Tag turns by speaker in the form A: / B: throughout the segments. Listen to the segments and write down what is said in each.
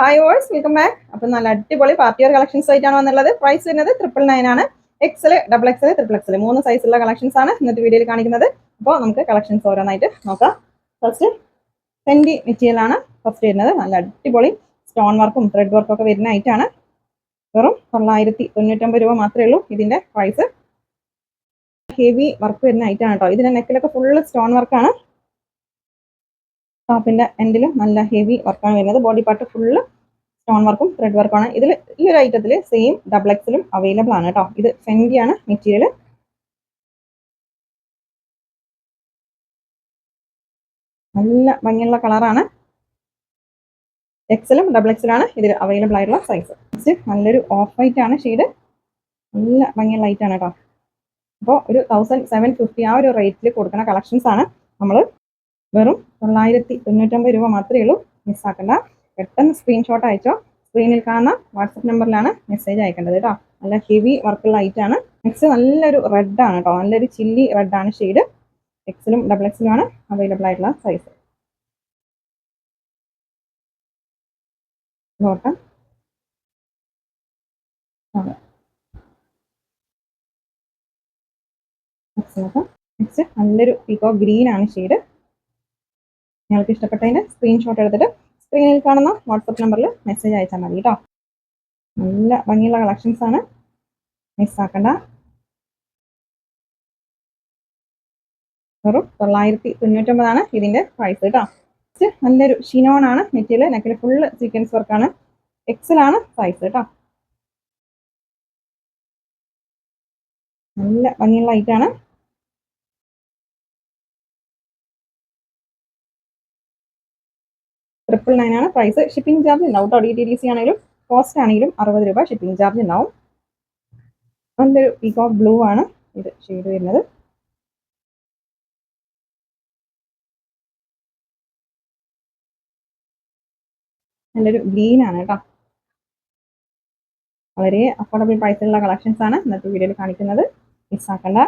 A: Hi verse welcome back അപ്പം നല്ല അടിപൊളി പാർട്ടി വെയർ കളക്ഷൻസ് ആയിട്ടാണ് വന്നുള്ളത് പ്രൈസ് വരുന്നത് ട്രിപ്പിൾ നയൻ ആണ്. XL double XL triple XL മൂന്ന് സൈസുള്ള കളക്ഷൻസ് ആണ് ഇന്നത്തെ വീഡിയോയിൽ കാണിക്കുന്നത്. അപ്പോൾ നമുക്ക് കളക്ഷൻസ് ഓരോന്നായിട്ട് നോക്കാം. ഫസ്റ്റ് ഫെൻഡി മെറ്റീരിയൽ ആണ് ഫസ്റ്റ് വരുന്നത്. നല്ല അടിപൊളി സ്റ്റോൺ വർക്കും ത്രെഡ് വർക്കും ഒക്കെ വരുന്ന ഐറ്റാണ് വെറും തൊള്ളായിരത്തി തൊണ്ണൂറ്റൊമ്പത് രൂപ മാത്രമേ ഉള്ളൂ ഇതിന്റെ പ്രൈസ് ഹെവി വർക്ക് വരുന്ന ഐറ്റാണ് കേട്ടോ ഇതിന്റെ നെക്കിലൊക്കെ ഫുള്ള് സ്റ്റോൺ വർക്കാണ് ടോപ്പിന്റെ എൻഡിൽ നല്ല ഹെവി വർക്കാണ് വരുന്നത്. ബോഡി പാർട്ട് ഫുള്ള് സ്റ്റോൺ വർക്കും ത്രെഡ് വർക്കാണ് ഇതിൽ ഈ ഒരു ഐറ്റത്തിൽ സെയിം ഡബിൾ എക്സിലും അവൈലബിൾ ആണ് കേട്ടോ ഇത് ഫെൻഡിയാണ് മെറ്റീരിയൽ നല്ല ഭംഗിയുള്ള കളറാണ് എക്സലും ഡബിൾ എക്സലാണ് ഇതിൽ അവൈലബിൾ ആയിട്ടുള്ള സൈസ് നല്ലൊരു ഓഫ് വൈറ്റ് ആണ് ഷെയ്ഡ് നല്ല ഭംഗിയുള്ള ലൈറ്റ് ആണ് കേട്ടോ അപ്പോൾ ഒരു തൗസൻഡ് സെവൻ ഫിഫ്റ്റി ആ ഒരു റേറ്റിൽ കൊടുക്കുന്ന കളക്ഷൻസ് ആണ് നമ്മൾ വെറും തൊള്ളായിരത്തി തൊണ്ണൂറ്റൊമ്പത് രൂപ മാത്രമേ ഉള്ളൂ. മിസ്സാക്കണ്ട പെട്ടെന്ന് സ്ക്രീൻഷോട്ട് അയച്ചോ. സ്ക്രീനിൽ കാണുന്ന വാട്സപ്പ് നമ്പറിലാണ് മെസ്സേജ് അയക്കേണ്ടത് കേട്ടോ. നല്ല ഹെവി വർക്കുള്ള ആണ്. നെക്സ്റ്റ് നല്ലൊരു റെഡ് ആണ് കേട്ടോ. നല്ലൊരു ചില്ലി റെഡ് ആണ് ഷെയ്ഡ് എക്സിലും ഡബിൾ എക്സിലും ആണ് അവൈലബിൾ ആയിട്ടുള്ള സൈസ് നല്ലൊരു പീക്കോ ഗ്രീൻ ആണ് ഷെയ്ഡ് നിങ്ങൾക്ക് ഇഷ്ടപ്പെട്ടതിന് സ്ക്രീൻഷോട്ട് എടുത്തിട്ട് സ്ക്രീനിൽ കാണുന്ന വാട്സപ്പ് നമ്പറിൽ മെസ്സേജ് അയച്ചാൽ മതി കേട്ടോ നല്ല ഭംഗിയുള്ള കളക്ഷൻസ് ആണ്. മിസ്സാക്കണ്ട വെറും തൊള്ളായിരത്തി തൊണ്ണൂറ്റൊമ്പതാണ് ഇതിന്റെ പ്രൈസ് കേട്ടോ നല്ലൊരു ഷിനോൺ ആണ് മെറ്റീരിയൽ. നെക്കിൽ ഫുള്ള് സീക്വൻസ് വർക്കാണ് എക്സലാണ് സൈസ് കേട്ടോ നല്ല ഭംഗിയുള്ള ഐറ്റാണ് ട്രിപ്പിൾ നയൻ ആണ്. പ്രൈസ് ഷിപ്പിംഗ് ചാർജ് ഉണ്ടാവും കേട്ടോ. ഡി ടി ഡി സി ആണെങ്കിലും കോസ്റ്റ് ആണെങ്കിലും അറുപത് രൂപ ഷിപ്പിംഗ് ചാർജ് ഉണ്ടാവും. നല്ലൊരു പീക്കോ ബ്ലൂ ആണ് ഇത് ഷെയ്ഡ് വരുന്നത്. നല്ലൊരു ഗ്രീൻ ആണ് കേട്ടോ. വളരെ അഫോർഡബിൾ പ്രൈസിലുള്ള കളക്ഷൻസ് ആണ് ഇന്നത്തെ വീഡിയോയിൽ കാണിക്കുന്നത്. മിസ്സാക്കണ്ട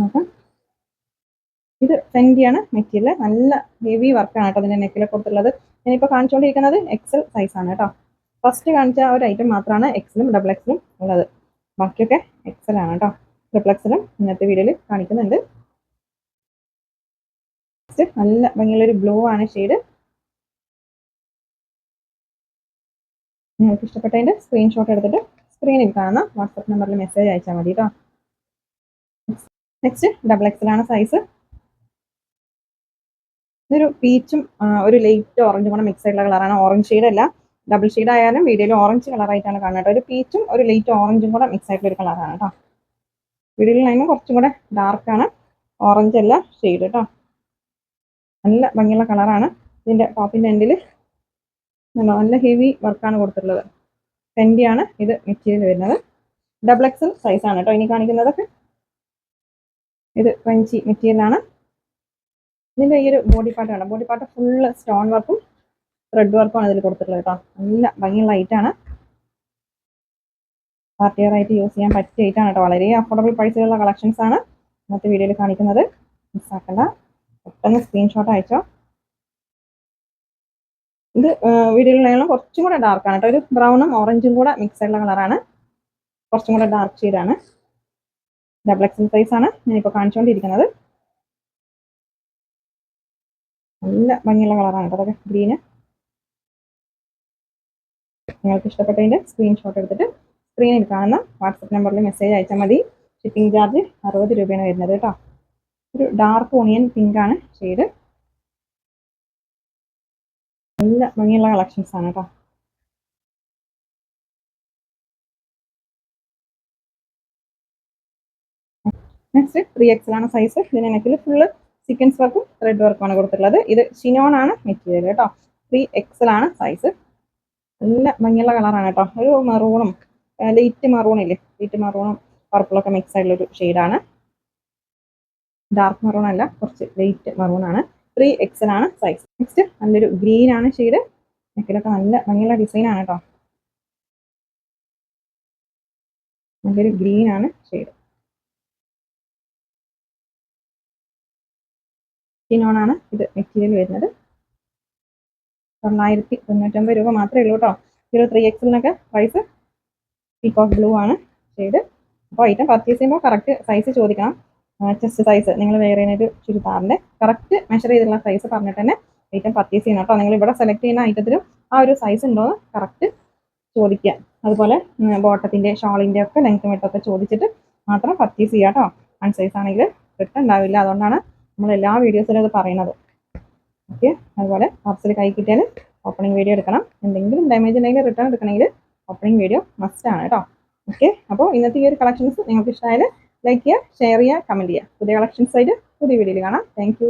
A: നോക്കാം ഇത് ഫെൻഡിയാണ് മെറ്റീരിയൽ. നല്ല ഹെവി വർക്കാണ് കേട്ടോ അതിന്റെ നെക്കിലെ കൊടുത്തുള്ളത് ഞാനിപ്പോൾ കാണിച്ചുകൊണ്ടിരിക്കുന്നത് എക്സൽ സൈസ് ആണ് കേട്ടോ. ഫസ്റ്റ് കാണിച്ച ഒരു ഐറ്റം മാത്രമാണ് എക്സലും ഡബിൾ എക്സലും ഉള്ളത്. ബാക്കിയൊക്കെ എക്സൽ ആണ് കേട്ടോ. ട്രിപ്പിൾ എക്സലും ഇന്നത്തെ വീഡിയോയിൽ കാണിക്കുന്നുണ്ട്. നല്ല ഭംഗിയുള്ളൊരു ബ്ലൂ ആണ് ഷെയ്ഡ് നിങ്ങൾക്ക് ഇഷ്ടപ്പെട്ടതിന്റെ സ്ക്രീൻഷോട്ട് എടുത്തിട്ട് സ്ക്രീനിൽ കാണുന്ന വാട്സപ്പ് നമ്പറിൽ മെസ്സേജ് അയച്ചാൽ മതി കേട്ടോ. നെക്സ്റ്റ് ഡബിൾ എക്സലാണ് സൈസ് ഇതൊരു പീച്ചും ഒരു ലൈറ്റ് ഓറഞ്ചും കൂടെ മിക്സ് ആയിട്ടുള്ള കളറാണ് ഓറഞ്ച് ഷെയ്ഡ് അല്ല ഡബിൾ ഷെയ്ഡ് ആയാലും വീഡിയോയിൽ ഓറഞ്ച് കളറായിട്ടാണ് കാണുന്നത് ഒരു പീച്ചും ഒരു ലൈറ്റ് ഓറഞ്ചും കൂടെ മിക്സ് ആയിട്ടുള്ള ഒരു കളറാണ് കേട്ടോ. വീഡിയോയിൽ അതിന് കുറച്ചും കൂടെ ഡാർക്കാണ് ഓറഞ്ച് അല്ല ഷെയ്ഡ് കേട്ടോ നല്ല ഭംഗിയുള്ള കളറാണ് ഇതിന്റെ ടോപ്പിന്റെ എൻഡിൽ നല്ല ഹെവി വർക്കാണ് കൊടുത്തിട്ടുള്ളത്. ഫെൻഡിയാണ് ഇത് മെറ്റീരിയൽ വരുന്നത്. ഡബിൾ എക്സൽ സൈസാണ് കേട്ടോ ഇനി കാണിക്കുന്നതൊക്കെ. ഇത് പഞ്ചി മെറ്റീരിയലാണ് ആണ്. ഇതിന്റെ ഈ ഒരു ബോഡി പാർട്ട് വേണം ബോഡി പാർട്ട് ഫുള്ള് സ്റ്റോൺ വർക്കും ത്രെഡ് വർക്കും ഇതിൽ കൊടുത്തിട്ടുള്ളത് കേട്ടോ നല്ല ഭംഗിയുള്ള ഐറ്റാണ് പാർട്ടി ആയിട്ട് യൂസ് ചെയ്യാൻ പറ്റിയ ഐറ്റാണ് കേട്ടോ വളരെ അഫോർഡബിൾ പ്രൈസിലുള്ള കളക്ഷൻസ് ആണ് ഇന്നത്തെ വീഡിയോയിൽ കാണിക്കുന്നത്. മിസ്സാക്കണ്ട പെട്ടെന്ന് സ്ക്രീൻഷോട്ട് അയച്ചോ. ഇത് വീഡിയോയിലുള്ള കുറച്ചും കൂടെ ഡാർക്കാണ് കേട്ടോ ഒരു ബ്രൗണും ഓറഞ്ചും കൂടെ മിക്സ് ആയിട്ടുള്ള കളറാണ് കുറച്ചും കൂടെ ഡാർക്ക് ഷെയ്ഡാണ് ഡബിൾ എക്സൽ സൈസ് ആണ് ഞാനിപ്പോൾ കാണിച്ചുകൊണ്ടിരിക്കുന്നത് നല്ല ഭംഗിയുള്ള കളറാണ് കേട്ടോ അതൊക്കെ ഗ്രീന് നിങ്ങൾക്ക് ഇഷ്ടപ്പെട്ടതിന്റെ സ്ക്രീൻഷോട്ട് എടുത്തിട്ട് സ്ക്രീനിൽ കാണുന്ന വാട്സപ്പ് നമ്പറിൽ മെസ്സേജ് അയച്ചാൽ മതി. ഷിപ്പിംഗ് ചാർജ് അറുപത് രൂപയാണ് വരുന്നത് കേട്ടോ. ഒരു ഡാർക്ക് ഓണിയൻ പിങ്ക് ആണ് ഷെയ്ഡ് നല്ല ഭംഗിയുള്ള കളക്ഷൻസ് ആണ് കേട്ടോ. നെക്സ്റ്റ് ത്രീ എക്സൽ ആണ് സൈസ് ഇതിന് നെക്കിൽ ഫുള്ള് സീക്വൻസ് വർക്കും ത്രെഡ് വർക്കുമാണ് കൊടുത്തിട്ടുള്ളത്. ഇത് ഷിനോൺ ആണ് മെറ്റീരിയൽ കേട്ടോ ത്രീ എക്സൽ ആണ് സൈസ് നല്ല ഭംഗിയുള്ള കളറാണ് കേട്ടോ ഒരു മെറൂണും ലൈറ്റ് മെറൂണില്ലേ ലൈറ്റ് മെറൂണും പർപ്പിളൊക്കെ മിക്സ് ആയിട്ടുള്ള ഒരു ഷെയ്ഡാണ് ഡാർക്ക് മെറൂൺ അല്ല കുറച്ച് ലൈറ്റ് മെറൂൺ ആണ്. ത്രീ എക്സൽ ആണ് സൈസ് നെക്സ്റ്റ് നല്ലൊരു ഗ്രീൻ ആണ് ഷെയ്ഡ് നെക്കിലൊക്കെ നല്ല ഭംഗിയുള്ള ഡിസൈൻ ആണ് കേട്ടോ നല്ലൊരു ഗ്രീൻ ആണ് ഷെയ്ഡ് ആണ് ഇത് മെറ്റീരിയൽ വരുന്നത്. തൊള്ളായിരത്തി തൊണ്ണൂറ്റൊമ്പത് രൂപ മാത്രമേ ഉള്ളൂ കേട്ടോ. സീറോ ത്രീ എക്സിലിനൊക്കെ പ്രൈസ് പീക്കോക്ക് ബ്ലൂ ആണ് ഷെയ്ഡ് അപ്പോൾ ഐറ്റം പർച്ചേസ് ചെയ്യുമ്പോൾ കറക്റ്റ് സൈസ് ചോദിക്കണം. ചെസ്റ്റ് സൈസ് നിങ്ങൾ വേറെ ഒരു ചുരിദാറിന്റെ കറക്റ്റ് മെഷർ ചെയ്തിട്ടുള്ള സൈസ് പറഞ്ഞിട്ട് തന്നെ ഐറ്റം പർച്ചേസ് ചെയ്യണം കേട്ടോ. നിങ്ങൾ ഇവിടെ സെലക്ട് ചെയ്യുന്ന ഐറ്റത്തിലും ആ ഒരു സൈസ് ഉണ്ടോ എന്ന് കറക്റ്റ് ചോദിക്കുക. അതുപോലെ ബോട്ടത്തിന്റെ ഷോളിന്റെ ഒക്കെ ലെങ്ത്തും വിട്ടൊക്കെ ചോദിച്ചിട്ട് മാത്രം പർച്ചേസ് ചെയ്യുക കേട്ടോ. വൺ സൈസ് ആണെങ്കിൽ റിട്ടേൺ അതുകൊണ്ടാണ് നമ്മൾ എല്ലാ വീഡിയോസിലും അത് പറയുന്നത്. ഓക്കെ അതുപോലെ പാർസൽ കൈ കിട്ടിയാൽ ഓപ്പണിംഗ് വീഡിയോ എടുക്കണം. എന്തെങ്കിലും ഡാമേജ് ഉണ്ടെങ്കിൽ റിട്ടേൺ എടുക്കണമെങ്കിൽ ഓപ്പണിംഗ് വീഡിയോ മസ്റ്റ് ആണ് കേട്ടോ ഓക്കെ അപ്പോൾ ഇന്നത്തെ ഈ ഒരു കളക്ഷൻസ് നിങ്ങൾക്ക് ഇഷ്ടമായാൽ ലൈക്ക് ചെയ്യുക ഷെയർ ചെയ്യുക കമന്റ് ചെയ്യുക. പുതിയ കളക്ഷൻസ് ആയിട്ട് പുതിയ വീഡിയോയിൽ കാണാം. താങ്ക്